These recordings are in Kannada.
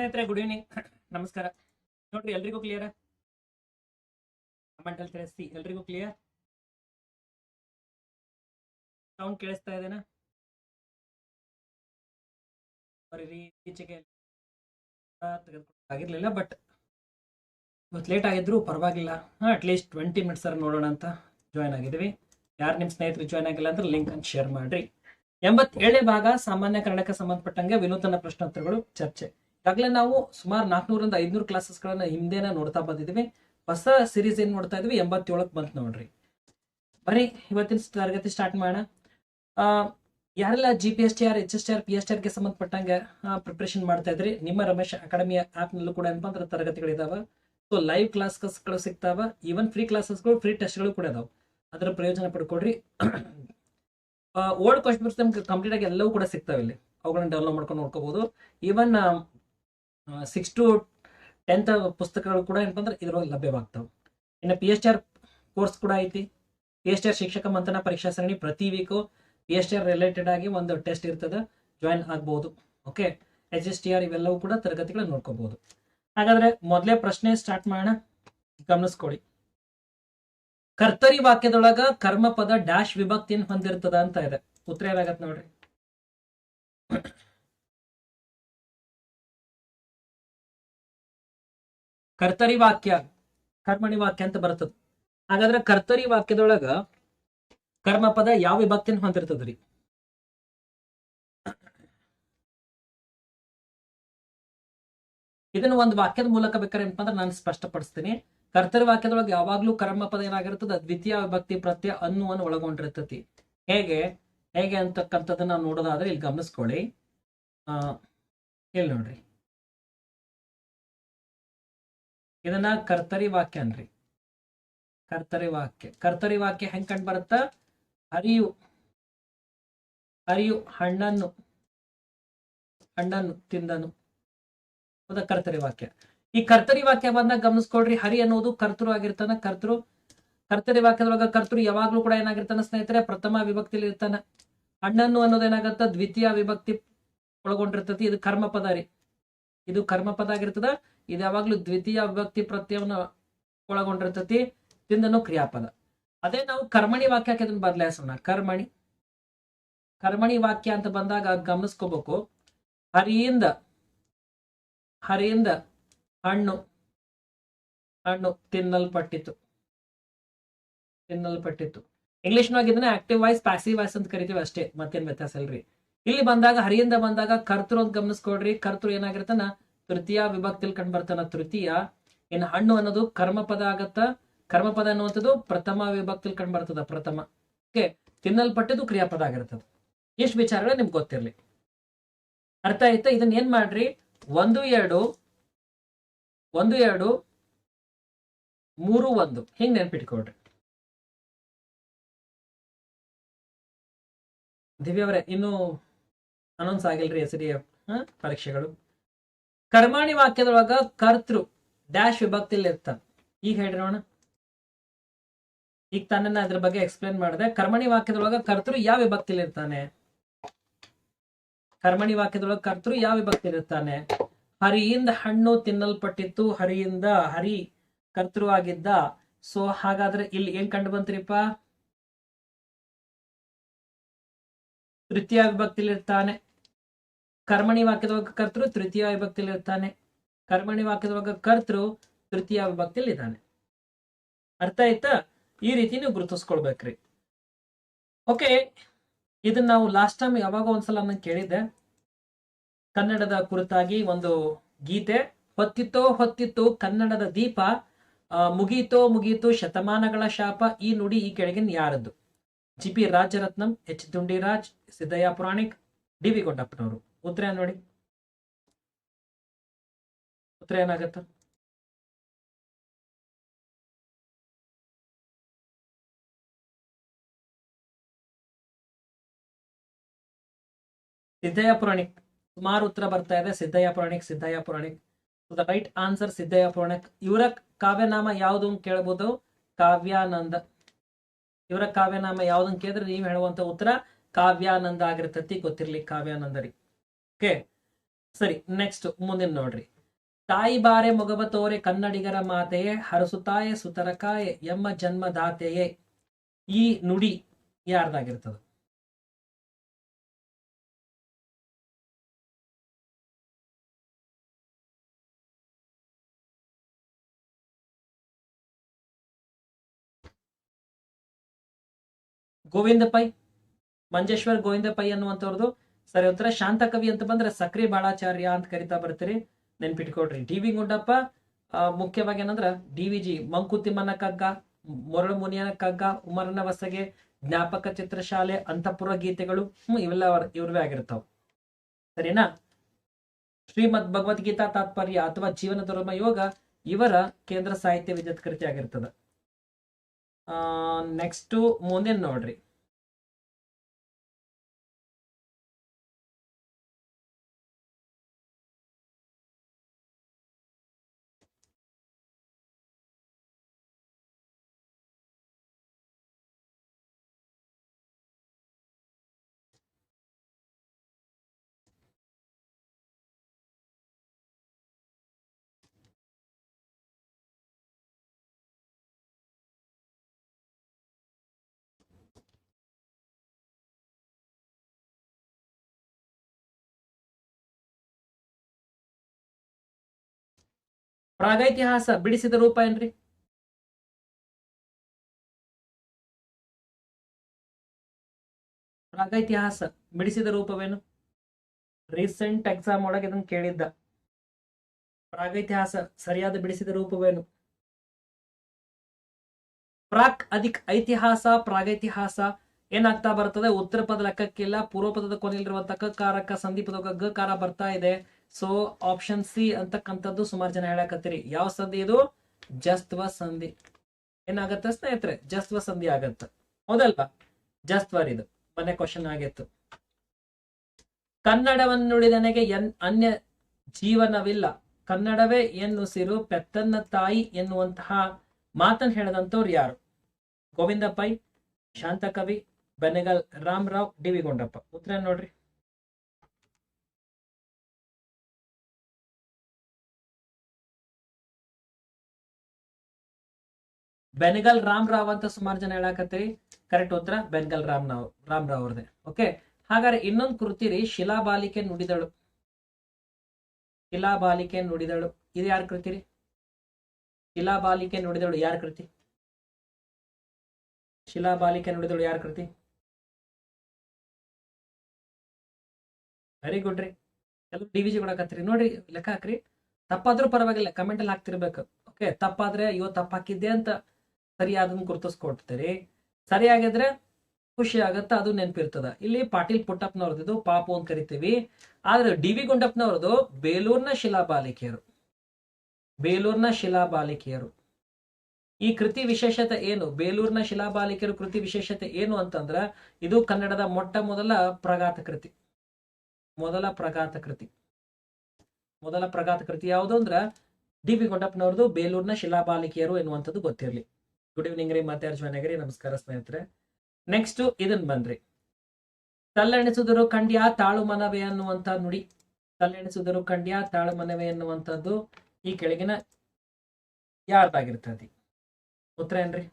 ಸ್ನೇಹಿತರೆ ಗುಡ್ ಈವ್ನಿಂಗ್ ನಮಸ್ಕಾರ. ನೋಡ್ರಿ, ಎಲ್ರಿಗೂ ಕ್ಲಿಯರ್ ಕಮೆಂಟ್ ಅಲ್ಲಿ ತಿಳಿಸಿ ಎಲ್ರಿಗೂ ಕ್ಲಿಯರ್ ಸೌಂಡ್ ಕೇಳಿಸ್ತಾ ಇದೇನಾ? ಈಚೆಗೆ ಆಗಿರ್ಲಿಲ್ಲ ಬಟ್ ಇವತ್ತು ಲೇಟ್ ಆಗಿದ್ರು, ಪರವಾಗಿಲ್ಲ. ಅಟ್ಲೀಸ್ಟ್ ಟ್ವೆಂಟಿ ಮಿನಿಟ್ಸ್ ನೋಡೋಣ ಅಂತ ಜಾಯ್ನ್ ಆಗಿದ್ವಿ. ಯಾರು ನಿಮ್ಮ ಸ್ನೇಹಿತರು ಜಾಯ್ನ್ ಆಗಿಲ್ಲ ಅಂದ್ರೆ ಲಿಂಕ್ ಅನ್ನು ಶೇರ್ ಮಾಡ್ರಿ. ಎಂಬತ್ತೇಳನೇ ಭಾಗ ಸಾಮಾನ್ಯ ಕನ್ನಡಕ್ಕೆ ಸಂಬಂಧಪಟ್ಟಂಗೆ ವಿನೂತನ ಪ್ರಶ್ನೋತ್ತರಗಳು ಚರ್ಚೆ. ಈಗಾಗಲೇ ನಾವು ಸುಮಾರು ನಾಲ್ಕನೂರಿಂದ ಐದ್ನೂರು ಕ್ಲಾಸಸ್ಗಳನ್ನ ಹಿಂದೆನ ನೋಡ್ತಾ ಬಂದಿದ್ದೀವಿ. ಹೊಸ ಸಿರೀಸ್ ಏನ್ ನೋಡ್ತಾ ಇದ್ವಿ ಎಂಬತ್ತೇಳಕ್ಕೆ ಬಂತು ನೋಡ್ರಿ. ಬರೀ ಇವತ್ತಿನ ತರಗತಿ ಸ್ಟಾರ್ಟ್ ಮಾಡೋಣ. ಯಾರೆಲ್ಲ G P S T R H S T R P S T ಆರ್ಗೆ ಸಂಬಂಧಪಟ್ಟಂಗೆ ಪ್ರಿಪ್ರೇಷನ್ ಮಾಡ್ತಾ ಇದ್ರಿ? ನಿಮ್ಮ ರಮೇಶ್ ಅಕಾಡೆಮಿಯ ಆ್ಯಪ್ನಲ್ಲೂ ಕೂಡ ಏನಪ್ಪ ಅಂದ್ರೆ ತರಗತಿಗಳಿದಾವೆ ಸೊ ಲೈವ್ ಕ್ಲಾಸಸ್ಗಳು ಸಿಗ್ತಾವ. ಈವನ್ ಫ್ರೀ ಕ್ಲಾಸಸ್ಗಳು ಫ್ರೀ ಟೆಸ್ಟ್ಗಳು ಕೂಡ ಇದಾವೆ. ಅದರ ಪ್ರಯೋಜನ ಪಡ್ಕೊಡ್ರಿ ಓಲ್ಡ್ ಕ್ವಶನ್ ಕಂಪ್ಲೀಟ್ ಆಗಿ ಎಲ್ಲವೂ ಕೂಡ ಸಿಗ್ತಾವೆ ಇಲ್ಲಿ. ಅವುಗಳನ್ನ ಡೌನ್ಲೋಡ್ ಮಾಡ್ಕೊಂಡು ನೋಡ್ಕೋಬಹುದು ಈವನ್ ಸಿಕ್ಸ್ ಟು ಟೆಂತ್ ಪುಸ್ತಕಗಳು ಕೂಡ ಏನಪ್ಪ ಅಂದ್ರೆ ಇದ್ರೊಳಗೆ ಲಭ್ಯವಾಗ್ತಾವೆ. ಇನ್ನು ಪಿ ಎಚ್ ಆರ್ ಕೋರ್ಸ್ ಕೂಡ ಐತಿ. ಪಿ ಎಚ್ ಆರ್ ಶಿಕ್ಷಕ ಮಂಥನ ಪರೀಕ್ಷಾ ಸರಣಿ ಪ್ರತಿ week P H R related ಆಗಿ ಒಂದು ಟೆಸ್ಟ್ ಇರ್ತದೆ ಜಾಯಿನ್ ಆಗ್ಬೋದು. Okay H S T R ಇವೆಲ್ಲವೂ ಕೂಡ ತರಗತಿಗಳನ್ನ ನೋಡ್ಕೋಬಹುದು ಹಾಗಾದ್ರೆ ಮೊದಲೇ ಪ್ರಶ್ನೆ ಸ್ಟಾರ್ಟ್ ಮಾಡೋಣ. ಗಮನಿಸ್ಕೊಳ್ಳಿ. ಕರ್ತರಿ ವಾಕ್ಯದೊಳಗ ಕರ್ಮಪದ ಡ್ಯಾಶ್ ವಿಭಕ್ತಿಯನ್ನು ಹೊಂದಿರ್ತದ ಅಂತ ಇದೆ. ಉತ್ತರ ಏನಾಗತ್ತೆ ನೋಡ್ರಿ. ಕರ್ತರಿ ವಾಕ್ಯ, ಕರ್ಮಣಿ ವಾಕ್ಯ ಅಂತ ಬರ್ತದ. ಹಾಗಾದ್ರೆ ಕರ್ತರಿ ವಾಕ್ಯದೊಳಗ ಕರ್ಮಪದ ಯಾವ ವಿಭಕ್ತಿನ ಹೊಂದಿರ್ತದ್ರಿ? ಇದನ್ನ ಒಂದು ವಾಕ್ಯದ ಮೂಲಕ ಬೇಕಾದ್ರೆ ಏನಪ್ಪಾ ನಾನು ಸ್ಪಷ್ಟಪಡಿಸ್ತೀನಿ. ಕರ್ತರಿ ವಾಕ್ಯದೊಳಗೆ ಯಾವಾಗ್ಲೂ ಕರ್ಮಪದ ಏನಾಗಿರ್ತದ? ದ್ವಿತೀಯ ವಿಭಕ್ತಿ, ಪ್ರತ್ಯಯ ಅನ್ನುವನ್ನು ಒಳಗೊಂಡಿರ್ತತಿ. ಹೇಗೆ? ಹೇಗೆ ಅಂತಕ್ಕಂಥದ್ದನ್ನ ನೋಡೋದಾದ್ರೆ ಇಲ್ಲಿ ಗಮನಿಸ್ಕೊಳ್ಳಿ. ಆ, ಇಲ್ಲಿ ನೋಡ್ರಿ. ಇದನ್ನ ಕರ್ತರಿ ವಾಕ್ಯ ಅನ್ರಿ. ಕರ್ತರಿ ವಾಕ್ಯ. ಕರ್ತರಿ ವಾಕ್ಯ ಹೆಂಗ್ ಕಂಡು ಬರುತ್ತ ಹರಿಯು ಹರಿಯು ಹಣ್ಣನ್ನು. ಹಣ್ಣನ್ನು ತಿಂದನು. ಹೌದಾ ಕರ್ತರಿ ವಾಕ್ಯ. ಈ ಕರ್ತರಿ ವಾಕ್ಯ ಬಂದಾಗ ಗಮನಿಸ್ಕೊಳ್ರಿ, ಹರಿ ಅನ್ನೋದು ಕರ್ತೃ ಆಗಿರ್ತಾನ ಕರ್ತೃ ಕರ್ತರಿ ವಾಕ್ಯದೊಳಗ ಕರ್ತೃ ಯಾವಾಗ್ಲೂ ಕೂಡ ಏನಾಗಿರ್ತಾನ ಸ್ನೇಹಿತರೆ? ಪ್ರಥಮ ವಿಭಕ್ತಿಲಿ ಇರ್ತಾನ. ಹಣ್ಣನ್ನು ಅನ್ನೋದು ಏನಾಗತ್ತ ದ್ವಿತೀಯ ವಿಭಕ್ತಿ ಒಳಗೊಂಡಿರ್ತತಿ. ಇದು ಕರ್ಮಪದ ರೀ. ಇದು ಕರ್ಮಪದ ಆಗಿರ್ತದ. ಇದು ಯಾವಾಗ್ಲೂ ದ್ವಿತೀಯ ವಿಭಕ್ತಿ ಪ್ರತ್ಯವನ್ನು ಒಳಗೊಂಡಿರ್ತತಿ. ತಿಂದನು ಕ್ರಿಯಾಪದ. ಅದೇ ನಾವು ಕರ್ಮಣಿ ವಾಕ್ಯಕ್ಕೆ ಅದನ್ನ ಬದಲಾಯಿಸೋಣ ಕರ್ಮಣಿ. ಕರ್ಮಣಿ ವಾಕ್ಯ ಅಂತ ಬಂದಾಗ ಗಮನಿಸ್ಕೋಬೇಕು. ಹರಿಯಿಂದ ಹರಿಯಿಂದ ಹಣ್ಣು ಹಣ್ಣು ತಿನ್ನಲ್ಪಟ್ಟಿತು ತಿನ್ನಲ್ಪಟ್ಟಿತು ಇಂಗ್ಲಿಷ್ನಾಗ ಇದನ್ನ ಆಕ್ಟಿವ್ ವಾಯ್ಸ್ ಪ್ಯಾಸಿವ್ ವಾಯ್ಸ್ ಅಂತ ಕರಿತೀವಿ ಅಷ್ಟೇ. ಮತ್ತೇನ್ ವ್ಯತ್ಯಾಸ ಇಲ್ರಿ. ಇಲ್ಲಿ ಬಂದಾಗ, ಹರಿಯಿಂದ ಬಂದಾಗ ಕರ್ತೃ ಅಂತ ಗಮನಿಸ್ಕೊಡ್ರಿ ಕರ್ತೃ ಏನಾಗಿರ್ತಾನ ತೃತೀಯ ವಿಭಕ್ತಿಲಿ ಕಂಡು ಬರ್ತಾನ ತೃತೀಯ. ಇನ್ನು ಹಣ್ಣು ಅನ್ನೋದು ಕರ್ಮಪದ ಆಗತ್ತ. ಕರ್ಮಪದ ಅನ್ನುವಂಥದ್ದು ಪ್ರಥಮ ವಿಭಕ್ತಿಲಿ ಕಂಡು ಬರ್ತದ, ಪ್ರಥಮ. ಓಕೆ? ತಿನ್ನಲ್ಪಟ್ಟಿದ್ದು ಕ್ರಿಯಾಪದ ಆಗಿರ್ತದೆ. ಎಷ್ಟು ವಿಚಾರಗಳು ನಿಮ್ಗೆ ಗೊತ್ತಿರ್ಲಿ. ಅರ್ಥ ಆಯ್ತಾ? ಇದನ್ನ ಏನ್ ಮಾಡ್ರಿ? ಒಂದು, ಎರಡು ಒಂದು, ಎರಡು, ಮೂರು, ಒಂದು. ಹಿಂಗ್ ನೆನ್ಪಿಟ್ಕೊಡ್ರಿ ದಿವ್ಯ ಅವರೇ, ಇನ್ನು ಅನೌನ್ಸ್ ಆಗಿಲ್ರಿ ಎಸ್ ಡಿ ಎಫ್ ಪರೀಕ್ಷೆಗಳು. ಕರ್ಮಾಣಿ ವಾಕ್ಯದೊಳಗ ಕರ್ತೃ ಡ್ಯಾಶ್ ವಿಭಕ್ತಿಲಿ ಇರ್ತಾನ. ಈಗ ಹೇಳ್ರಿ ನೋಡ ಈಗ ತಾನೇ ಅದ್ರ ಬಗ್ಗೆ ಎಕ್ಸ್ಪ್ಲೇನ್ ಮಾಡಿದೆ. ಕರ್ಮಣಿ ವಾಕ್ಯದೊಳಗ ಕರ್ತೃ ಯಾವ ವಿಭಕ್ತಿಲಿ ಇರ್ತಾನೆ? ಕರ್ಮಣಿ ವಾಕ್ಯದೊಳಗ ಕರ್ತೃ ಯಾವ ವಿಭಕ್ತಿ ಇರ್ತಾನೆ? ಹರಿಯಿಂದ ಹಣ್ಣು ತಿನ್ನಲ್ಪಟ್ಟಿತ್ತು, ಹರಿಯಿಂದ ಹರಿ ಕರ್ತೃ ಆಗಿದ್ದ. ಸೊ ಹಾಗಾದ್ರೆ ಇಲ್ಲಿ ಏನ್ ಕಂಡು ಬಂತ್ರಿಪ್ಪ? ತೃತೀಯ ವಿಭಕ್ತಿಲಿ ಇರ್ತಾನೆ. ಕರ್ಮಣಿ ವಾಕ್ಯದೊಳಗ ಕರ್ತೃ, ತೃತೀಯ ವಿಭಕ್ತಿಯಲ್ಲಿ ಇರ್ತಾನೆ. ಕರ್ಮಣಿ ವಾಕ್ಯದೊಳಗ ಕರ್ತೃ, ತೃತೀಯ ವಿಭಕ್ತಿಯಲ್ಲಿ ಇದ್ದಾನೆ. ಅರ್ಥ ಆಯ್ತಾ? ಈ ರೀತಿ ನೀವು ಗುರುತಿಸ್ಕೊಳ್ಬೇಕ್ರಿ. ಓಕೆ, ಇದನ್ನ ನಾವು ಲಾಸ್ಟ್ ಟೈಮ್ ಯಾವಾಗ ಒಂದ್ಸಲ ನಾನು ಕೇಳಿದ್ದೆ? ಕನ್ನಡದ ಕುರಿತಾಗಿ ಒಂದು ಗೀತೆ ಹೊತ್ತಿತ್ತೋ ಹೊತ್ತಿತ್ತು ಕನ್ನಡದ ದೀಪ ಮುಗೀತೋ, ಮುಗೀತು ಶತಮಾನಗಳ ಶಾಪ, ಈ ನುಡಿ ಈ ಕೆಳಗಿನ ಯಾರದ್ದು? G P Rajaratnam, H Dundiraj, Siddayya Puranik, D V ಗುಂಡಪ್ಪನವರು. ಉತ್ತರ ನೋಡಿ. ಉತ್ತರ ಏನಾಗತ್ತ? ಸಿದ್ದಯ್ಯ ಪುರಾಣಿಕ್. ಸುಮಾರು ಉತ್ತರ ಬರ್ತಾ ಇದೆ. Siddayya Puranik Siddayya Puranik. The right answer Siddayya Puranik. ಇವರ ಕಾವ್ಯನಾಮ ಯಾವುದು ಅಂತ ಕೇಳಬಹುದು ಕಾವ್ಯಾನಂದ. ಇವರ ಕಾವ್ಯನಾಮ ಯಾವ್ದು ಕೇಳಿದ್ರೆ ನೀವು ಹೇಳುವಂತ ಉತ್ತರ ಕಾವ್ಯಾನಂದ ಆಗಿರ್ತತಿ. ಗೊತ್ತಿರ್ಲಿ ಕಾವ್ಯಾನಂದ ರೀ ಓಕೆ. ಸರಿ ನೆಕ್ಸ್ಟ್ ಮುಂದಿನ ನೋಡ್ರಿ. ತಾಯಿ ಬಾರೆ ಮೊಗಬ ತೋರೆ ಕನ್ನಡಿಗರ ಮಾತೆಯೇ, ಹರಸುತಾಯೆ ಸುತರಕಾಯೆ ಎಮ್ಮ ಜನ್ಮದಾತೆಯೇ. ಈ ನುಡಿ ಯಾರ್ದಾಗಿರ್ತದ? ಗೋವಿಂದ ಪೈ ಮಂಜೇಶ್ವರ್ ಗೋವಿಂದ ಪೈ ಅನ್ನುವಂಥವ್ರದ್ದು ಸರಿ, ಒಂಥರ ಶಾಂತ ಕವಿ ಅಂತ ಬಂದ್ರೆ ಸಕ್ರಿ ಬಾಳಾಚಾರ್ಯ ಅಂತ ಕರಿತಾ ಬರ್ತೀರಿ. ನೆನ್ಪಿಟ್ಕೊಡ್ರಿ ಡಿ ವಿ ಗುಂಡಪ್ಪ ಮುಖ್ಯವಾಗಿ ಏನಂದ್ರ ಡಿ ವಿ ಜಿ ಮಂಕುತಿಮ್ಮನ ಕಗ್ಗ, ಮೊರಳು ಮುನಿಯನ ಕಗ್ಗ, ಉಮರನ ವಸಗೆ, ಜ್ಞಾಪಕ ಚಿತ್ರಶಾಲೆ, ಅಂತಃಪುರ ಗೀತೆಗಳು, ಹ್ಮ್, ಇವೆಲ್ಲ ಇವ್ರವೇ ಆಗಿರ್ತಾವ. ಸರಿನಾ? ಶ್ರೀಮದ್ ಭಗವದ್ಗೀತಾ ತಾತ್ಪರ್ಯ ಅಥವಾ ಜೀವನ ಧರ್ಮ ಯೋಗ ಇವರ ಕೇಂದ್ರ ಸಾಹಿತ್ಯ ವಿದ್ಯುತ್ ಕೃತಿ ಆಗಿರ್ತದ. ಆ ನೆಕ್ಸ್ಟ್ ಮುಂದಿನ ನೋಡ್ರಿ. ಪ್ರಾಗೈತಿಹಾಸ ಬಿಡಿಸಿದ ರೂಪ ಏನ್ರಿ? ಪ್ರಾಗೈತಿಹಾಸ ಬಿಡಿಸಿದ ರೂಪವೇನು? ರೀಸೆಂಟ್ ಎಕ್ಸಾಮ್ ಒಳಗೆ ಇದನ್ನು ಕೇಳಿದ್ದ. ಪ್ರಾಗೈತಿಹಾಸ ಸರಿಯಾದ ಬಿಡಿಸಿದ ರೂಪವೇನು? ಪ್ರಾಕ್ ಅಧಿಕ್ ಐತಿಹಾಸ, ಪ್ರಾಗೈತಿಹಾಸ ಏನಾಗ್ತಾ ಬರ್ತದೆ? ಉತ್ತರ ಪದ ಲೆಕ್ಕಕ್ಕಿಲ್ಲ, ಪೂರ್ವ ಪದದ ಕೊನೆಯಲ್ಲಿರುವಂತ ಕಾರಕ ಸಂಧಿ ಗ ಬರ್ತಾ ಇದೆ. ಸೊ ಆಪ್ಷನ್ ಸಿ ಅಂತಕ್ಕಂಥದ್ದು ಸುಮಾರು ಜನ ಹೇಳಕತ್ತೀರಿ. ಯಾವ ಸಂಧಿ ಇದು? ಜಸ್ತ್ವ ಸಂಧಿ. ಏನಾಗತ್ತ ಸ್ನೇಹಿತರೆ? ಜಸ್ತ್ವ ಸಂಧಿ ಆಗತ್ತ. ಹೌದಲ್ವಾ ಜಸ್ತ್ವರ್ ಇದು. ಮನೆ ಕ್ವಶನ್ ಆಗಿತ್ತು. ಕನ್ನಡವನ್ನುಳಿದನೆಗೆ ಎನ್ ಅನ್ಯ ಜೀವನವಿಲ್ಲ. ಕನ್ನಡವೇ ಎನ್ನುಸಿರು ಪೆತ್ತನ್ನ ತಾಯಿ ಎನ್ನುವಂತಹ ಮಾತನ್ನು ಹೇಳಿದಂಥವ್ರು ಯಾರು? Govinda Pai Shantakavi, Benegal Ramarao, D V Gundappa. ಉತ್ತರ ನೋಡ್ರಿ. ಬೆನಗಲ್ ರಾಮ್ ರಾವ್ ಅಂತ ಸುಮಾರು ಜನ ಹೇಳಾಕತ್ತೀರಿ. ಕರೆಕ್ಟ್ ಉತ್ತರ, ಬೆನಗಲ್ ರಾಮ್ ರಾವ್ ಅವ್ರದೇ. ಓಕೆ ಹಾಗಾದ್ರೆ ಇನ್ನೊಂದು ಕೃತಿ ಶಿಲಾಬಾಲಿಕೆ ನುಡಿದಳು. ಶಿಲಾಬಾಲಿಕೆ ನುಡಿದಳು. ಇದು ಯಾರ ಕೃತಿ ರೀ? ಶಿಲಾಬಾಲಿಕೆ ನುಡಿದಳು ಯಾರ ಕೃತಿ? ಶಿಲಾಬಾಲಿಕೆ ನುಡಿದಳು ಯಾರ ಕೃತಿ? ವೆರಿ ಗುಡ್ ರೀ. ಎಲ್ಲ ಡಿ ವಿಜಿ ಕೊಡಕತ್ತೀರಿ. ನೋಡ್ರಿ, ಲೆಕ್ಕ ಹಾಕ್ರಿ. ತಪ್ಪಾದ್ರೂ ಪರವಾಗಿಲ್ಲ ಕಮೆಂಟ್ ಅಲ್ಲಿ ಹಾಕ್ತಿರ್ಬೇಕು. ಓಕೆ ತಪ್ಪಾದ್ರೆ, ಅಯ್ಯೋ, ತಪ್ಪಾಕಿದ್ದೆ ಅಂತ. ಸರಿಯಾದನ್ನು ಗುರುತಿಸ್ಕೊಡ್ತೀರಿ ಸರಿಯಾಗಿದ್ರೆ ಖುಷಿ ಆಗತ್ತ, ಅದು ನೆನಪಿರ್ತದ. ಇಲ್ಲಿ ಪಾಟೀಲ್ ಪುಟ್ಟಪ್ಪನವ್ರದ್ದು ಪಾಪು ಅಂತ ಕರಿತೀವಿ. ಆದ್ರೆ ಡಿ ವಿ ಗುಂಡಪ್ಪನವ್ರದ್ದು ಬೇಲೂರ್ನ ಶಿಲಾಬಾಲಿಕೆಯರು. ಬೇಲೂರ್ನ ಶಿಲಾಬಾಲಿಕೆಯರು. ಈ ಕೃತಿ ವಿಶೇಷತೆ ಏನು? ಬೇಲೂರಿನ ಶಿಲಾಬಾಲಿಕೆಯರು ಕೃತಿ ವಿಶೇಷತೆ ಏನು ಅಂತಂದ್ರ ಇದು ಕನ್ನಡದ ಮೊಟ್ಟ ಮೊದಲ ಪ್ರಗಾತ ಕೃತಿ. ಮೊದಲ ಪ್ರಗಾತ ಕೃತಿ. ಮೊದಲ ಪ್ರಗಾತ ಕೃತಿ ಯಾವುದು ಅಂದ್ರ ಡಿ ವಿ ಗುಂಡಪ್ಪನವ್ರದ್ದು ಬೇಲೂರಿನ ಶಿಲಾಬಾಲಿಕೆಯರು ಎನ್ನುವಂಥದ್ದು ಗೊತ್ತಿರಲಿ. ಗುಡ್ ಈವ್ನಿಂಗ್ ರೀ ಮತ್ತೆ ಅರ್ಜುನಗಿರಿ ನಮಸ್ಕಾರ ಸ್ನೇಹಿತರೆ. ನೆಕ್ಸ್ಟ್ ಇದನ್ ಬಂದ್ರಿ. ತಲ್ಲೆಣಿಸಿದರು ಖಂಡ್ಯ, ತಾಳು ಮನವೇ ಅನ್ನುವಂತ ನುಡಿ. ತಲ್ಲೆಣಿಸಿದರು ಖಂಡ್ಯ, ತಾಳು ಮನವೇ ಅನ್ನುವಂಥದ್ದು ಈ ಕೆಳಗಿನ ಯಾರ್ದಾಗಿರ್ತದೆ? ಉತ್ತರ ಏನ್ರಿ?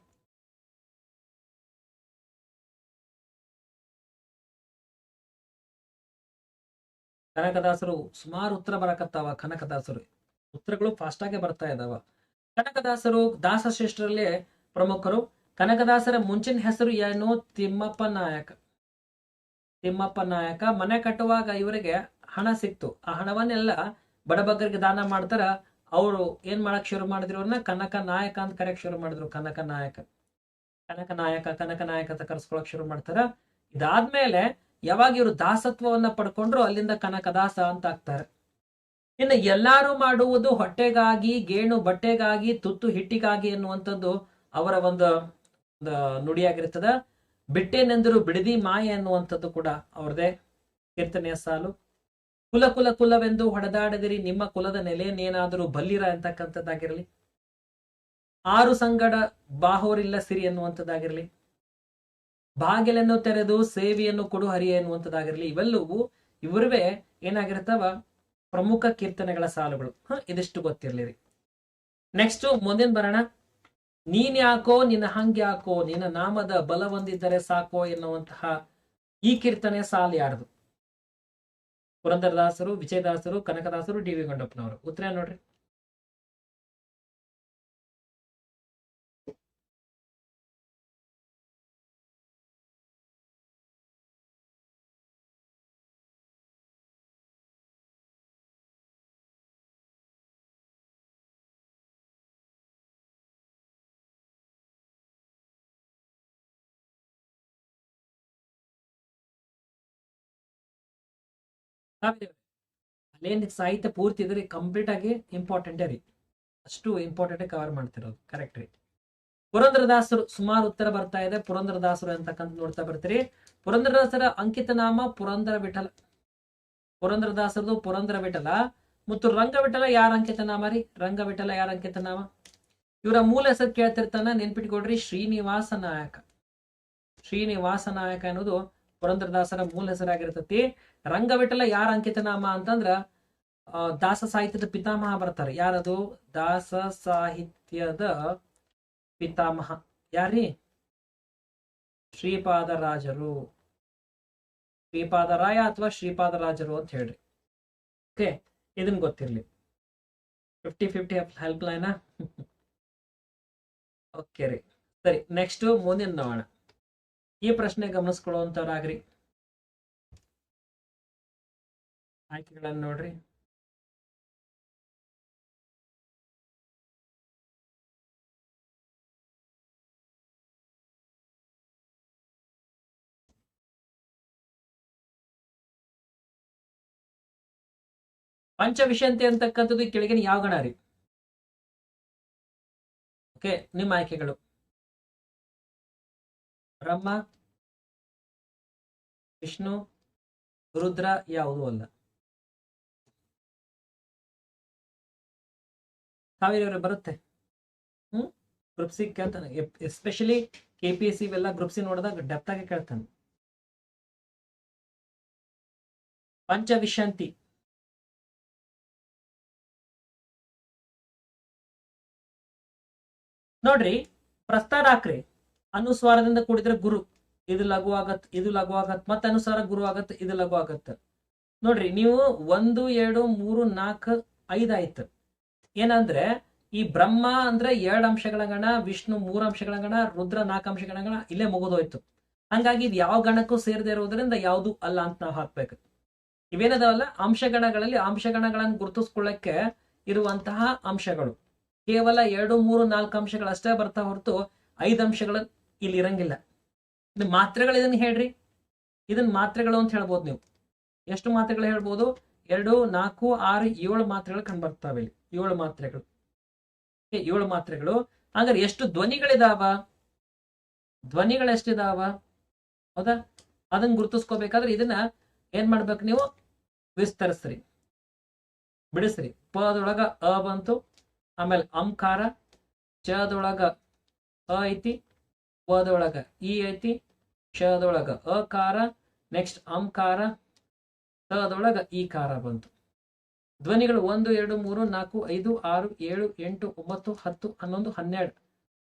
ಕನಕದಾಸರು, ಸುಮಾರು ಉತ್ತರ ಬರಕತ್ತಾವ ಕನಕದಾಸರು. ಉತ್ತರಗಳು ಫಾಸ್ಟ್ ಆಗಿ ಬರ್ತಾ ಇದಾವ. ಕನಕದಾಸರು ದಾಸಶ್ರೇಷ್ಠರಲ್ಲೇ ಪ್ರಮುಖರು ಕನಕದಾಸರ ಮುಂಚಿನ ಹೆಸರು ಏನು? ತಿಮ್ಮಪ್ಪ ನಾಯಕ. ತಿಮ್ಮಪ್ಪ ನಾಯಕ ಮನೆ ಕಟ್ಟುವಾಗ ಇವರಿಗೆ ಹಣ ಸಿಕ್ತು. ಆ ಹಣವನ್ನೆಲ್ಲ ಬಡಬಗ್ಗರಿಗೆ ದಾನ ಮಾಡ್ತಾರ. ಅವರು ಏನ್ ಮಾಡಕ್ ಶುರು ಮಾಡಿದ್ರು ಅವ್ರನ್ನ? ಕನಕ ನಾಯಕ ಅಂತ ಕರೆಯಕ್ ಶುರು ಮಾಡಿದ್ರು. ಕನಕ ನಾಯಕ. ಕನಕ ನಾಯಕ ಕನಕ ನಾಯಕ ಅಂತ ಕರ್ಸ್ಕೊಳಕ್ ಶುರು ಮಾಡ್ತಾರ. ಇದಾದ್ಮೇಲೆ ಯಾವಾಗ ಇವರು ದಾಸತ್ವವನ್ನ ಪಡ್ಕೊಂಡ್ರು ಅಲ್ಲಿಂದ ಕನಕದಾಸ ಅಂತ ಆಗ್ತಾರೆ. ಇನ್ನು ಎಲ್ಲಾರು ಮಾಡುವುದು ಹೊಟ್ಟೆಗಾಗಿ, ಗೇಣು ಬಟ್ಟೆಗಾಗಿ, ತುತ್ತು ಹಿಟ್ಟಿಗಾಗಿ ಎನ್ನುವಂಥದ್ದು ಅವರ ಒಂದು ನುಡಿಯಾಗಿರ್ತದ ಬಿಟ್ಟೇನೆಂದರು ಬಿಡದಿ ಮಾಯ ಎನ್ನುವಂಥದ್ದು ಕೂಡ ಅವ್ರದೇ ಕೀರ್ತನೆಯ ಸಾಲು. ಕುಲ ಕುಲ ಕುಲವೆಂದು ಹೊಡೆದಾಡದಿರಿ, ನಿಮ್ಮ ಕುಲದ ನೆಲೆಯನ್ನೇನಾದರೂ ಬಲ್ಲಿರ ಅಂತಕ್ಕಂಥದ್ದಾಗಿರಲಿ. ಆರು ಸಂಗಡ ಬಾಹೋರಿಲ್ಲ ಸಿರಿ ಎನ್ನುವಂಥದ್ದಾಗಿರಲಿ ಬಾಗಿಲನ್ನು ತೆರೆದು ಸೇವೆಯನ್ನು ಕೊಡು ಹರಿಯ ಎನ್ನುವಂಥದ್ದಾಗಿರಲಿ ಇವೆಲ್ಲವೂ ಇವರುವೇ ಏನಾಗಿರ್ತಾವ? ಪ್ರಮುಖ ಕೀರ್ತನೆಗಳ ಸಾಲುಗಳು. ಹ, ಇದಿಷ್ಟು ಗೊತ್ತಿರ್ಲಿರಿ. ನೆಕ್ಸ್ಟ್ ಮುಂದಿನ ಬರೋಣ. ನೀನ್ ಯಾಕೋ ನಿನ್ನ ಹಂಗ್ಯಾಕೋ ನಿನ್ನ ನಾಮದ ಬಲ ಹೊಂದಿದ್ದರೆ ಸಾಕೋ ಎನ್ನುವಂತಹ ಈ ಕೀರ್ತನೆ ಸಾಲ ಯಾರ್ದು? ಪುರಂದರದಾಸರು, ವಿಜಯದಾಸರು, ಕನಕದಾಸರು, ಡಿ ವಿ ಗುಂಡಪ್ಪನವರು. ಉತ್ತರ ನೋಡ್ರಿ. ಅಲ್ಲೇನ್ ಸಾಹಿತ್ಯ ಪೂರ್ತಿ ಇದ್ರೆ ಕಂಪ್ಲೀಟ್ ಆಗಿ ಇಂಪಾರ್ಟೆಂಟೇ ರೀ. ಅಷ್ಟು ಇಂಪಾರ್ಟೆಂಟ್ ಕವರ್ ಮಾಡ್ತಿರೋದು ಕರೆಕ್ಟ್ ರೀ. ಪುರಂದ್ರದಾಸರು ಸುಮಾರು ಉತ್ತರ ಬರ್ತಾ ಇದೆ. ಪುರಂದರದಾಸರು ಅಂತಕ್ಕಂಥ ನೋಡ್ತಾ ಬರ್ತೀರಿ. ಪುರಂದ್ರದಾಸರ ಅಂಕಿತ ನಾಮ ಪುರಂದರ ವಿಠಲ. ಪುರಂದ್ರದಾಸರದು ಪುರಂದರ ವಿಠಲ. ಮತ್ತು ರಂಗವಿಠಲ ಯಾರ ಅಂಕಿತ ನಾಮ ರೀ? ರಂಗ ವಿಠಲ ಯಾರ ಅಂಕಿತ ನಾಮ ಇವರ ಮೂಲ ಹೆಸರು ಕೇಳ್ತಿರ್ತಾನ ನೆನ್ಪಿಟ್ಕೊಡ್ರಿ ಶ್ರೀನಿವಾಸ ನಾಯಕ. ಶ್ರೀನಿವಾಸ ನಾಯಕ ಅನ್ನೋದು ಪುರಂದ್ರದಾಸರ ಮೂಲ ಹೆಸರಾಗಿರ್ತತಿ. ರಂಗವಿಠಲ ಯಾರ ಅಂಕಿತನಾಮ ಅಂತಂದ್ರ ದಾಸ ಸಾಹಿತ್ಯದ ಪಿತಾಮಹ ಬರ್ತಾರೆ. ಯಾರದು? ದಾಸ ಸಾಹಿತ್ಯದ ಪಿತಾಮಹ. ಯಾರ್ರಿ? ಶ್ರೀಪಾದರಾಜರು. ಶ್ರೀಪಾದರಾಯ ಅಥವಾ ಶ್ರೀಪಾದರಾಜರು ಅಂತ ಹೇಳ್ರಿ. ಓಕೆ, ಇದನ್ ಗೊತ್ತಿರ್ಲಿ. Fifty fifty help line okay ರೀ. ಸರಿ ನೆಕ್ಸ್ಟ್ ಮುಂದಿನ ನೋಡೋಣ. ಈ ಪ್ರಶ್ನೆ ಗಮನಿಸ್ಕೊಳ್ಳುವಂತವ್ರಾಗ್ರಿ. ಆಯ್ಕೆಗಳನ್ನ ನೋಡ್ರಿ. ಪಂಚವಿಷಂತಿ ಅಂತಕ್ಕಂಥದ್ದು ಕೆಳಗಿನ ಯಾವ ಗಣ ರೀ? ಓಕೆ, ನಿಮ್ಮ ಆಯ್ಕೆಗಳು. ಬ್ರಹ್ಮ, ವಿಷ್ಣು, ರುದ್ರ ಯಾವುದೂ ಅಲ್ಲ. ಸಾವಿರ ಬರುತ್ತೆ. ಹ್ಮ್? ಗ್ರೂಪ್ ಸಿ ಕೇಳ್ತಾನೆ. Especially K P S C ಇವೆಲ್ಲ ಗ್ರೂಪ್ ಸಿ ನೋಡಿದಾಗ ಡೆಪ್ತ್ ಆಗಿ ಕೇಳ್ತಾನೆ. ಪಂಚವಿಶಂತಿ. ನೋಡ್ರಿ, ಪ್ರಸ್ತಾರ ಹಾಕ್ರಿ. ಅನುಸ್ವಾರದಿಂದ ಕೂಡಿದ್ರೆ ಗುರು. ಇದು ಲಘು ಆಗತ್, ಇದು ಲಘು ಆಗತ್, ಮತ್ತೆ ಅನುಸಾರ ಗುರು ಆಗತ್, ಇದು ಲಘು ಆಗತ್. ನೋಡ್ರಿ, ನೀವು ಒಂದು, ಎರಡು, ಮೂರು, ನಾಲ್ಕು, ಐದು ಆಯ್ತು. ಏನಂದ್ರೆ, ಈ ಬ್ರಹ್ಮ ಅಂದ್ರೆ ಎರಡು ಅಂಶಗಳ ಗಣ ವಿಷ್ಣು ಮೂರು ಅಂಶಗಳ ಗಣ ರುದ್ರ ನಾಲ್ಕು ಅಂಶಗಳ ಗಣ ಇಲ್ಲೇ ಮುಗಿದೋಯ್ತು. ಹಂಗಾಗಿ ಇದು ಯಾವ ಗಣಕ್ಕೂ ಸೇರದೆ ಇರೋದ್ರಿಂದ ಯಾವುದು ಅಲ್ಲ ಅಂತ ನಾವು ಹಾಕ್ಬೇಕು. ಇವೇನದಾವಲ್ಲ? ಅಂಶಗಣಗಳಲ್ಲಿ ಅಂಶಗಣಗಳನ್ನು ಗುರುತಿಸ್ಕೊಳ್ಳಕ್ಕೆ ಇರುವಂತಹ ಅಂಶಗಳು. ಕೇವಲ ಎರಡು, ಮೂರು, ನಾಲ್ಕು ಅಂಶಗಳು ಅಷ್ಟೇ ಬರ್ತಾ ಹೊರತು ಐದು ಅಂಶಗಳು ಇಲ್ಲಿ ಇರಂಗಿಲ್ಲ. ಇದು ಮಾತ್ರೆಗಳು ಇದನ್ನ ಹೇಳ್ರಿ. ಇದನ್ನ ಮಾತ್ರೆಗಳು ಅಂತ ಹೇಳ್ಬೋದು ನೀವು. ಎಷ್ಟು ಮಾತ್ರೆಗಳು ಹೇಳ್ಬೋದು? ಎರಡು, ನಾಲ್ಕು, ಆರು, ಏಳು ಮಾತ್ರೆಗಳು ಕಂಡು ಬರ್ತಾವೆ ಇಲ್ಲಿ ಏಳು ಮಾತ್ರೆಗಳು. ಏಳು ಮಾತ್ರೆಗಳು. ಹಾಗಾದ್ರೆ ಎಷ್ಟು ಧ್ವನಿಗಳಿದಾವ? ಧ್ವನಿಗಳು ಎಷ್ಟಿದಾವ ಹೌದಾ? ಅದನ್ನ ಗುರುತಿಸ್ಕೋಬೇಕಾದ್ರೆ ಇದನ್ನ ಏನ್ ಮಾಡ್ಬೇಕು ನೀವು? ವಿಸ್ತರಿಸ್ರಿ. ಬಿಡಿಸ್ರಿ. ಪದೊಳಗ ಅ ಬಂತು, ಆಮೇಲೆ ಅಂಕಾರ, ಚದೊಳಗ ಅ ಐತಿ ಪದೊಳಗ ಇ ಐತಿ ಶದೊಳಗ ಅಕಾರ, ನೆಕ್ಸ್ಟ್ ಅಂಕಾರ, ತದೊಳಗ ಈ ಕಾರ ಬಂತು. ಧ್ವನಿಗಳು ಒಂದು, ಎರಡು, ಮೂರು, ನಾಲ್ಕು, ಐದು, ಆರು, ಏಳು, ಎಂಟು, ಒಂಬತ್ತು, ಹತ್ತು, ಹನ್ನೊಂದು, ಹನ್ನೆರಡು.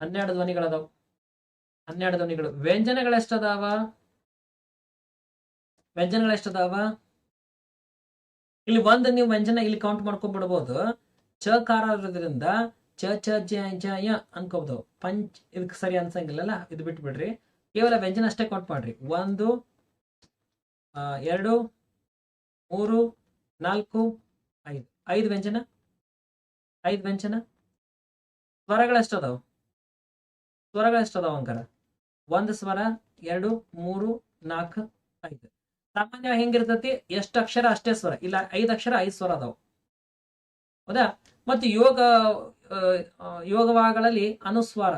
ಹನ್ನೆರಡು ಧ್ವನಿಗಳದಾವ. ಹನ್ನೆರಡು ಧ್ವನಿಗಳು. ವ್ಯಂಜನಗಳು ಎಷ್ಟದಾವ ವ್ಯಂಜನಗಳು ಎಷ್ಟದಾವ ಇಲ್ಲಿ ಒಂದು ನೀವು ವ್ಯಂಜನ ಇಲ್ಲಿ ಕೌಂಟ್ ಮಾಡ್ಕೊಂಡ್ಬಿಡ್ಬೋದು. ಚಕಾರ ಇರೋದ್ರಿಂದ ಚ ಚ, ಜ ಜ ಅನ್ಕೋಬಹುದು ಪಂಚ್ ಇದಕ್ಕೆ ಸರಿ ಅನ್ಸಂಗಿಲ್ಲಲ್ಲ, ಇದು ಬಿಟ್ಬಿಡ್ರಿ. ಕೇವಲ ವ್ಯಂಜನ ಅಷ್ಟೇ ಕೌಂಟ್ ಮಾಡ್ರಿ. ಒಂದು ಎರಡು, ಮೂರು, ನಾಲ್ಕು ಐದು ವ್ಯಂಜನ? ಐದು ವ್ಯಂಜನ? ಸ್ವರಗಳು ಎಷ್ಟದಾವ? ಸ್ವರಗಳು ಎಷ್ಟದಾವ ಅಂಕರ ಒಂದು ಸ್ವರ, ಎರಡು, ಮೂರು, ನಾಲ್ಕು, ಐದು. ಸಾಮಾನ್ಯ ಹೆಂಗಿರ್ತತಿ? ಎಷ್ಟು ಅಕ್ಷರ ಅಷ್ಟೇ ಸ್ವರ. ಇಲ್ಲ, ಐದು ಅಕ್ಷರ, ಐದು ಸ್ವರ ಅದಾವ. ಹೌದಾ? ಮತ್ತು ಯೋಗ ಯೋಗವಾಗಳಲ್ಲಿ ಅನುಸ್ವಾರ.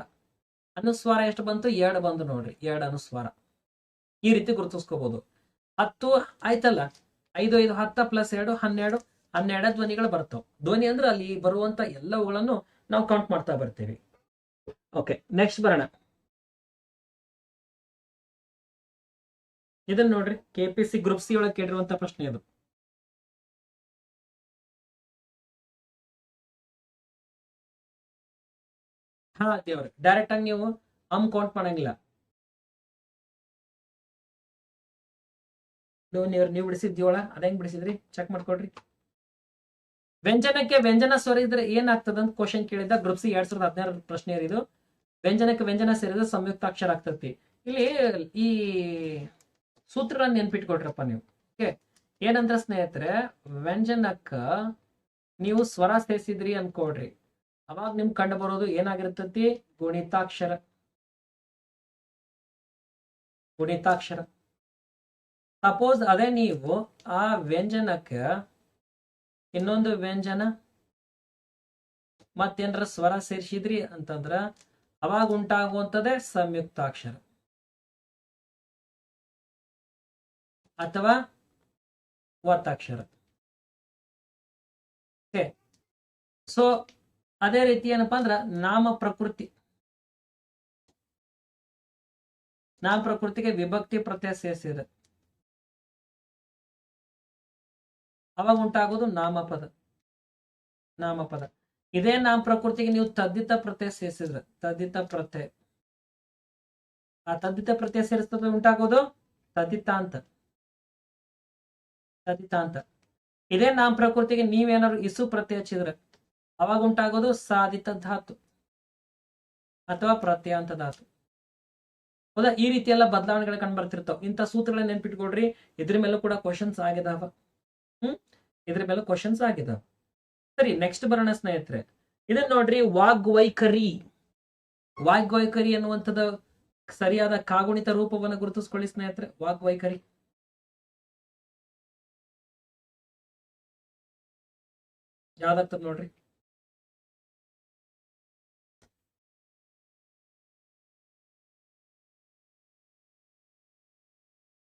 ಅನುಸ್ವಾರ ಎಷ್ಟು ಬಂತು? ಎರಡು ಬಂದು ನೋಡ್ರಿ. ಎರಡು ಅನುಸ್ವಾರ. ಈ ರೀತಿ ಗುರುತಿಸ್ಕೋಬಹುದು ಹತ್ತು ಆಯ್ತಲ್ಲ? ಐದು ಐದು, ಹತ್ತ ಪ್ಲಸ್ ಎರಡು, ಹನ್ನೆರಡು. ಹನ್ನೆರಡ ಧ್ವನಿಗಳು ಬರ್ತಾವ. ಧ್ವನಿ ಅಂದ್ರೆ ಅಲ್ಲಿ ಬರುವಂತ ಎಲ್ಲವುಗಳನ್ನು ನಾವು ಕೌಂಟ್ ಮಾಡ್ತಾ ಬರ್ತೇವೆ. ಓಕೆ ನೆಕ್ಸ್ಟ್ ಬರೋಣ. ಇದನ್ನ ನೋಡ್ರಿ K P C group C ಒಳಗೆ ಕೇಳಿರುವಂತ ಪ್ರಶ್ನೆ ಇದು ಹಾ ದೇವ್ರಿ ಡೈರೆಕ್ಟ್ ಆಗಿ ನೀವು ಅಮ್ ಕೌಂಟ್ ಮಾಡಂಗಿಲ್ಲ. ನೀವು ನೀವು ಬಿಡಿಸಿದ್ದೀವಳ ಅದ ಹೆಂಗ್ ಬಿಡಿಸಿದ್ರಿ? ಚೆಕ್ ಮಾಡ್ಕೊಡ್ರಿ. ವ್ಯಂಜನಕ್ಕೆ ವ್ಯಂಜನ ಸೇರಿದ್ರೆ ಏನಾಗ್ತದೆ ಅಂತ ಕ್ವಶನ್ ಕೇಳಿದ ಗ್ರೂಪ್ ಸಿ ಎರಡ್ ಸಾವಿರದ ಹದಿನಾರ ಪ್ರಶ್ನೆ ಇದು. ವ್ಯಂಜನಕ್ಕೆ ವ್ಯಂಜನ ಸೇರಿದ್ರೆ ಸಂಯುಕ್ತಾಕ್ಷರ ಆಗ್ತತಿ ಇಲ್ಲಿ ಈ ಸೂತ್ರ ನೆನ್ಪಿಟ್ಕೊಟ್ರಪ್ಪ ನೀವು. ಓಕೆ? ಏನಂದ್ರ ಸ್ನೇಹಿತರೆ, ವ್ಯಂಜನಕ್ಕ ನೀವು ಸ್ವರ ಸೇರಿಸಿದ್ರಿ ಅನ್ಕೊಡ್ರಿ ಅವಾಗ ನಿಮ್ ಕಂಡು ಬರೋದು ಏನಾಗಿರ್ತತಿ? ಗುಣಿತಾಕ್ಷರ. ಗುಣಿತಾಕ್ಷರ. ಸಪೋಸ್ ಅದೇ ನೀವು ಆ ವ್ಯಂಜನಕ್ಕೆ ಇನ್ನೊಂದು ವ್ಯಂಜನ. ಮತ್ತೇನ್ರ ಸ್ವರ ಸೇರಿಸಿದ್ರಿ ಅಂತಂದ್ರ ಅವಾಗ ಉಂಟಾಗುವಂಥದ್ದೇ ಸಂಯುಕ್ತಾಕ್ಷರ. ಅಥವಾ ಒತ್ತಾಕ್ಷರ ಸೊ ಅದೇ ರೀತಿ ಏನಪ್ಪಾ ಅಂದ್ರ ನಾಮ ಪ್ರಕೃತಿ. ನಾಮ ಪ್ರಕೃತಿಗೆ ವಿಭಕ್ತಿ ಪ್ರತ್ಯಯ ಸೇರಿಸಿದೆ ಅವಾಗ ಉಂಟಾಗೋದು ನಾಮಪದ. ನಾಮಪದ. ಇದೇ ನಾಮ ಪ್ರಕೃತಿಗೆ ನೀವು ತದ್ದಿತ ಪ್ರತ್ಯಯ ಸೇರಿಸಿದ್ರೆ, ತದ್ದಿತ ಪ್ರತ್ಯಯ. ಆ ತದ್ದಿತ ಪ್ರತ್ಯಯ ಸೇರಿಸ್ತದೆ ಉಂಟಾಗೋದು ತದ್ದಿತಾಂತ. ತದ್ದಿತಾಂತ. ಇದೇ ನಾಮ ಪ್ರಕೃತಿಗೆ ನೀವೇನಾದ್ರು ಇಸು ಪ್ರತ್ಯಯ ಹಚ್ಚಿದ್ರೆ, ಅವಾಗ ಉಂಟಾಗೋದು ಸಾಧಿತ ಧಾತು ಅಥವಾ ಪ್ರತ್ಯಯಾಂತ ಧಾತು. ಹೌದಾ? ಈ ರೀತಿ ಎಲ್ಲ ಬದಲಾವಣೆಗಳು ಕಂಡು ಬರ್ತಿರ್ತಾವ. ಇಂಥ ಸೂತ್ರಗಳನ್ನ ನೆನ್ಪಿಟ್ಕೊಡ್ರಿ ಇದ್ರ ಮೇಲೂ ಕೂಡ ಕ್ವಶನ್ಸ್ ಆಗಿದಾವ. ಹ್ಮ್? ಇದ್ರ ಮೇಲೆ ಕ್ವಶನ್ಸ್ ಆಗಿದ ಸರಿ ನೆಕ್ಸ್ಟ್ ಬರೋಣ ಸ್ನೇಹಿತರೆ. ಇದನ್ನ ನೋಡ್ರಿ, ವಾಗ್ವೈಖರಿ. ವಾಗ್ವೈಖರಿ ಅನ್ನುವಂಥದ್ದು ಸರಿಯಾದ ಕಾಗುಣಿತ ರೂಪವನ್ನು ಗುರುತಿಸ್ಕೊಳ್ಳಿ ಸ್ನೇಹಿತರೆ. ವಾಗ್ವೈಖರಿ. ಯಾವ್ದಾಗ್ತದ ನೋಡ್ರಿ?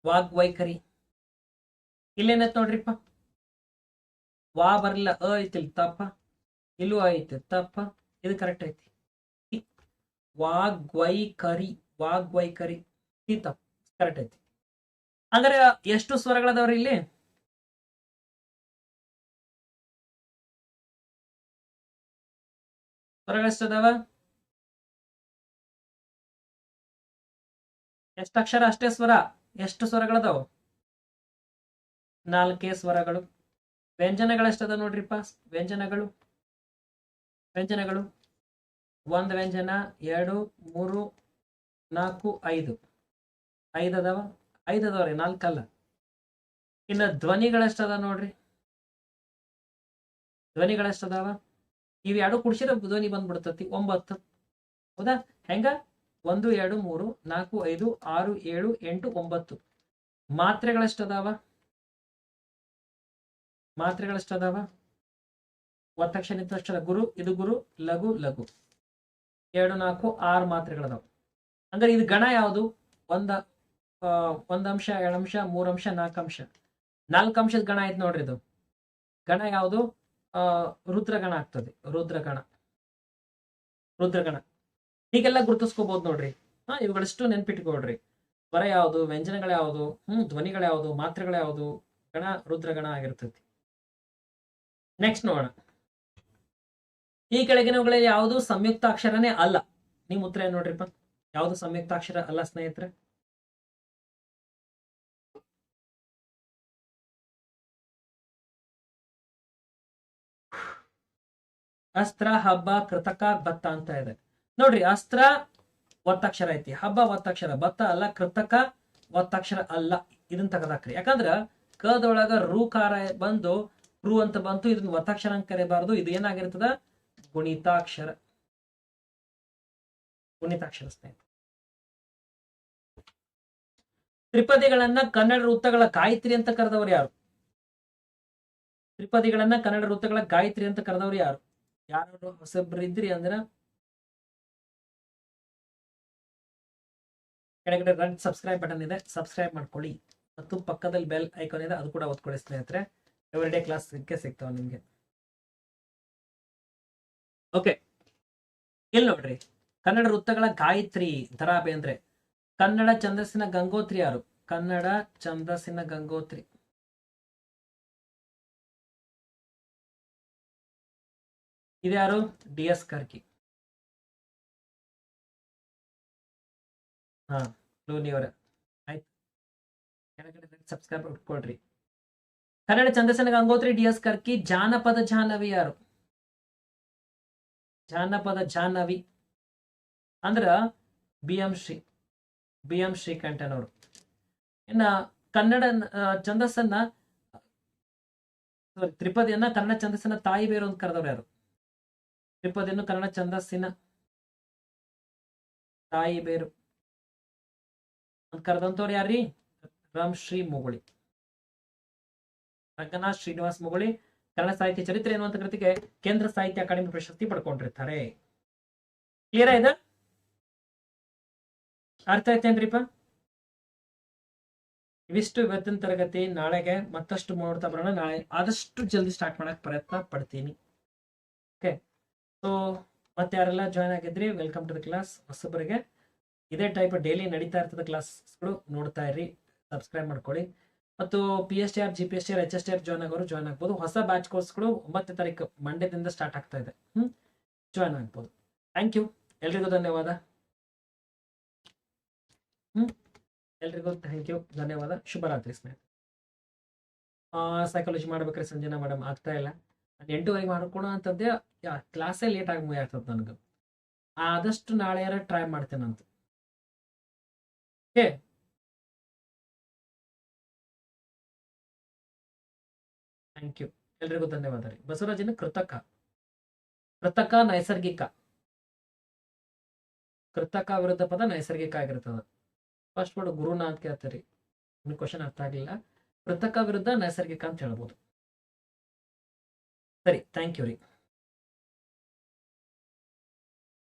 ವಾಗ್ವೈಖರಿ. ಇಲ್ಲೇನತ್ ನೋಡ್ರಿಪ್ಪ? ವಾ ಬರ್ಲಿಲ್ಲ ಅ ಐತಿಲ್ ತಪ್ಪ ಇಲ್ಲೂ ಐತಿ ತಪ್ಪ, ಇದು ಕರೆಕ್ಟ್ ಐತಿ. ವಾಗ್ವೈಕರಿ ವಾಗ್ವೈಕರಿ ಈ ತಪ್ಪ ಕರೆಕ್ಟ್ ಐತಿ. ಅಂದ್ರೆ ಎಷ್ಟು ಸ್ವರಗಳದವ್ರಿ ಇಲ್ಲಿ? ಸ್ವರಗಳೆಷ್ಟದಾವ ಎಷ್ಟು ಅಕ್ಷರ ಅಷ್ಟೇ ಸ್ವರ? ಎಷ್ಟು ಸ್ವರಗಳದಾವ? ನಾಲ್ಕೇ ಸ್ವರಗಳು. ವ್ಯಂಜನಗಳೆಷ್ಟದ ನೋಡ್ರಿಪ್ಪ? ವ್ಯಂಜನಗಳು? ವ್ಯಂಜನಗಳು? ಒಂದು ವ್ಯಂಜನ, ಎರಡು, ಮೂರು, ನಾಲ್ಕು, ಐದು. ಐದು ಅದಾವ ಐದು ರೀ ನಾಲ್ಕಲ್ಲ. ಇನ್ನು ಧ್ವನಿಗಳೆಷ್ಟದ ನೋಡ್ರಿ? ಧ್ವನಿಗಳೆಷ್ಟದಾವ? ಇವು ಎರಡು ಕುಡ್ಸಿರ ಧ್ವನಿ ಬಂದ್ಬಿಡ್ತತಿ, ಒಂಬತ್ತು. ಹೌದಾ? ಹೆಂಗ? ಒಂದು, ಎರಡು, ಮೂರು, ನಾಲ್ಕು, ಐದು, ಆರು, ಏಳು, ಎಂಟು, ಒಂಬತ್ತು. ಮಾತ್ರೆಗಳೆಷ್ಟದಾವ? ಮಾತ್ರೆಗಳೆಷ್ಟದಾವ ಒತ್ತಕ್ಷರ ಅದ ಗುರು, ಇದು ಗುರು, ಲಘು ಲಘು. ಎರಡು, ನಾಲ್ಕು, ಆರು ಮಾತ್ರೆಗಳದಾವ. ಅಂದ್ರೆ ಇದು ಗಣ ಯಾವುದು? ಒಂದ ಒಂದಂಶ ಒಂದ್ ಅಂಶ, ಎರಡು ಅಂಶ, ಮೂರ್ ಅಂಶ, ನಾಲ್ಕು ಅಂಶ. ನಾಲ್ಕು ಅಂಶದ ಗಣ ಆಯ್ತು ನೋಡ್ರಿ ಇದು. ಗಣ ಯಾವುದು? ರುದ್ರಗಣ ಆಗ್ತದೆ, ರುದ್ರಗಣ. ರುದ್ರಗಣ. ಹೀಗೆಲ್ಲ ಗುರುತಿಸ್ಕೋಬಹುದು ನೋಡ್ರಿ. ಹಾ, ಇವುಗಳಷ್ಟು ನೆನ್ಪಿಟ್ಕೊಳ್ರಿ. ಸ್ವರ ಯಾವುದು? ವ್ಯಂಜನಗಳು ಯಾವುದು? ಹ್ಮ್, ಧ್ವನಿಗಳು ಯಾವುದು? ಮಾತ್ರೆಗಳ ಯಾವುದು? ಗಣ, ರುದ್ರಗಣ ಆಗಿರ್ತೈತಿ. ನೆಕ್ಸ್ಟ್ ನೋಡೋಣ. ಈ ಕೆಳಗಿನವುಗಳಲ್ಲಿ ಯಾವುದು ಸಂಯುಕ್ತಾಕ್ಷರನೇ ಅಲ್ಲ? ನಿಮ್ ಉತ್ತರ ಏನ್ ನೋಡ್ರಿಪ್ಪ? ಯಾವುದು ಸಂಯುಕ್ತಾಕ್ಷರ ಅಲ್ಲ ಸ್ನೇಹಿತರೆ? ಅಸ್ತ್ರ, ಹಬ್ಬ, ಕೃತಕ, ಭತ್ತ ಅಂತ ಇದೆ. ನೋಡ್ರಿ, ಅಸ್ತ್ರ ಒತ್ತಕ್ಷರ ಐತಿ. ಹಬ್ಬ ಒತ್ತಕ್ಷರ ಭತ್ತ ಅಲ್ಲ, ಕೃತಕ ಒತ್ತಕ್ಷರ ಅಲ್ಲ. ಇದನ್ನ ತಗದಾಕ್ರಿ. ಯಾಕಂದ್ರ ಕದೊಳಗ ಕಾರ ಬಂದು ರು ಅಂತ ಬಂತು, ಇದನ್ನ ಒತ್ತಾಕ್ಷರ ಅಂತ ಕರೆಯಬಾರದು, ಇದು ಏನಾಗಿರ್ತದ? ಗುಣಿತಾಕ್ಷರ. ಗುಣಿತಾಕ್ಷರ ಸ್ನೇಹಿತ ತ್ರಿಪದಿಗಳನ್ನ ಕನ್ನಡ ವೃತ್ತಗಳ ಗಾಯತ್ರಿ ಅಂತ ಕರೆದವರು ಯಾರು? ತ್ರಿಪದಿಗಳನ್ನ ಕನ್ನಡ ವೃತ್ತಗಳ ಗಾಯತ್ರಿ ಅಂತ ಕರೆದವರು ಯಾರು? ಯಾರು ಹೊಸಬ್ರು ಇದ್ರಿ ಅಂದ್ರ? ಕೆಳಗಡೆ ರೆಡ್ ಸಬ್ಸ್ಕ್ರೈಬ್ ಬಟನ್ ಇದೆ, ಸಬ್ಸ್ಕ್ರೈಬ್ ಮಾಡ್ಕೊಳ್ಳಿ. ಮತ್ತು ಪಕ್ಕದಲ್ಲಿ ಬೆಲ್ ಐಕಾನ್ ಇದೆ, ಅದು ಕೂಡ ಒತ್ಕೊಳ್ಳಿ ಸ್ನೇಹಿತರೆ. ಎವ್ರಿ ಡೇ ಕ್ಲಾಸ್ ಸಿಕ್ಕೇ ಸಿಗ್ತಾವ ನಿಮಗೆ. ಓಕೆ ಇಲ್ಲಿ ನೋಡ್ರಿ. ಕನ್ನಡ ವೃತ್ತಗಳ ಗಾಯತ್ರಿ ದರಾ ಬೇಂದ್ರೆ ಕನ್ನಡ ಛಂದಸ್ಸಿನ ಗಂಗೋತ್ರಿ ಯಾರು? ಕನ್ನಡ ಛಂದಸ್ಸಿನ ಗಂಗೋತ್ರಿ. ಇದ್ಯಾರು ಡಿ ಎಸ್ ಕರ್ಕಿ. ಹಾ ಲೋನಿ ಅವರ ಆಯ್ತು. ಕೆಳಗಡೆ ಸಬ್ಸ್ಕ್ರೈಬ್ ಇಟ್ಕೊಳ್ರಿ ಕನ್ನಡ ಚಂದಸನ ಗಂಗೋತ್ರಿ ಡಿ ಎಸ್ ಕರ್ಕಿ ಜಾನಪದ ಜಾಹ್ನವಿ ಯಾರು? ಜಾನಪದ ಜಾಹ್ನವಿ. ಅಂದ್ರ B M Shri, B M ಶ್ರೀಕಂಠನವರು. ಇನ್ನ ಕನ್ನಡ ಚಂದಸ್ಸನ್ನ ಛಂದಸ್ಸನ್ನ ತ್ರಿಪದಿಯನ್ನ ಕನ್ನಡ ಛಂದಸ್ಸಿನ ತಾಯಿ ಬೇರು ಅಂತ ಕರೆದವ್ರು ಯಾರು? ತ್ರಿಪದಿಯನ್ನು ಕನ್ನಡ ಛಂದಸ್ಸಿನ ತಾಯಿ ಬೇರು ಅಂತ ಕರೆದಂತವ್ರು ಯಾರ್ರಿ? ರಾಮ್ ಶ್ರೀ ಮುಗುಳಿ. ರಂಗನಾಥ್ ಶ್ರೀನಿವಾಸ್ ಮುಗುಳಿ, ಕನ್ನಡ ಸಾಹಿತ್ಯ ಚರಿತ್ರೆ ಎನ್ನುವಂತ ಕೃತಿಗೆ ಕೇಂದ್ರ ಸಾಹಿತ್ಯ ಅಕಾಡೆಮಿ ಪ್ರಶಸ್ತಿ ಪಡ್ಕೊಂಡಿರ್ತಾರೆ. ಕ್ಲಿಯರ್ ಆಯ್ತಾ? ಅರ್ಥ ಆಯ್ತೇನ್ರಿಪ್ಪ ಇವಿಷ್ಟು ಇವತ್ತಿನ ತರಗತಿ, ನಾಳೆಗೆ ಮತ್ತಷ್ಟು ನೋಡ್ತಾ ಬರೋಣ. ನಾಳೆ ಆದಷ್ಟು ಜಲ್ದಿ ಸ್ಟಾರ್ಟ್ ಮಾಡಕ್ ಪ್ರಯತ್ನ ಪಡ್ತೀನಿ. ಓಕೆ ಸೊ ಮತ್ತೆ ಯಾರೆಲ್ಲ ಜಾಯ್ನ್ ಆಗಿದ್ರಿ ವೆಲ್ಕಮ್ ಟು ದ ಕ್ಲಾಸ್ ಹೊಸಬರಿಗೆ. ಇದೇ ಟೈಪ್ ಡೈಲಿ ನಡೀತಾ ಇರ್ತದ ಕ್ಲಾಸ್ಗಳು ನೋಡ್ತಾ ಇರಿ. ಸಬ್ಸ್ಕ್ರೈಬ್ ಮಾಡ್ಕೊಳ್ಳಿ. ಮತ್ತು P S T R G P S T R H S T R join ಆಗೋರು join ಆಗ್ಬೋದು. ಹೊಸ ಬ್ಯಾಚ್ ಕೋರ್ಸ್ಗಳು ಒಂಬತ್ತನೇ ತಾರೀಕು ಮಂಡ್ಯದಿಂದ ಸ್ಟಾರ್ಟ್ ಆಗ್ತಾ ಇದೆ. ಹ್ಞೂ ಜಾಯ್ನ್ ಆಗ್ಬೋದು. ಥ್ಯಾಂಕ್ ಯು ಎಲ್ರಿಗೂ ಧನ್ಯವಾದ. ಹ್ಮ್? ಎಲ್ರಿಗೂ ಥ್ಯಾಂಕ್ ಯು ಧನ್ಯವಾದ. ಶುಭರಾತ್ರಿ ಸ್ನೇಹಿತರೆ. ಸೈಕಾಲಜಿ ಮಾಡ್ಬೇಕ್ರೆ ಸಂಜನಾ ಮೇಡಮ್ ಆಗ್ತಾ ಇಲ್ಲ. ನಾನು ಎಂಟುವರೆಗೆ ಮಾಡ್ಕೊಳೋ ಯಾ ಕ್ಲಾಸೇ ಲೇಟ್ ಆಗಿ ಮುಗಿ ಆಗ್ತದೆ ನನಗೆ. ಆದಷ್ಟು ನಾಳೆ ಟ್ರೈ ಮಾಡ್ತೇನಂತ ಓಕೆ ಥ್ಯಾಂಕ್ ಯು ಎಲ್ರಿಗೂ ಧನ್ಯವಾದ ರೀ ಬಸವರಾಜನ ಕೃತಕ. ಕೃತಕ ನೈಸರ್ಗಿಕ. ಕೃತಕ ವಿರುದ್ಧ ಪದ ನೈಸರ್ಗಿಕ ಆಗಿರ್ತದ. ಫಸ್ಟ್ ವರ್ಡ್ ಗುರುನ ಅಂತ ಕೇಳ್ತಾರೆ. ನಿಮ್ಗೆ ಕ್ವಶನ್ ಅರ್ಥ ಆಗಲಿಲ್ಲ. ಕೃತಕ ವಿರುದ್ಧ ನೈಸರ್ಗಿಕ ಅಂತ ಹೇಳ್ಬೋದು. ಸರಿ ಥ್ಯಾಂಕ್ ಯು ರೀ.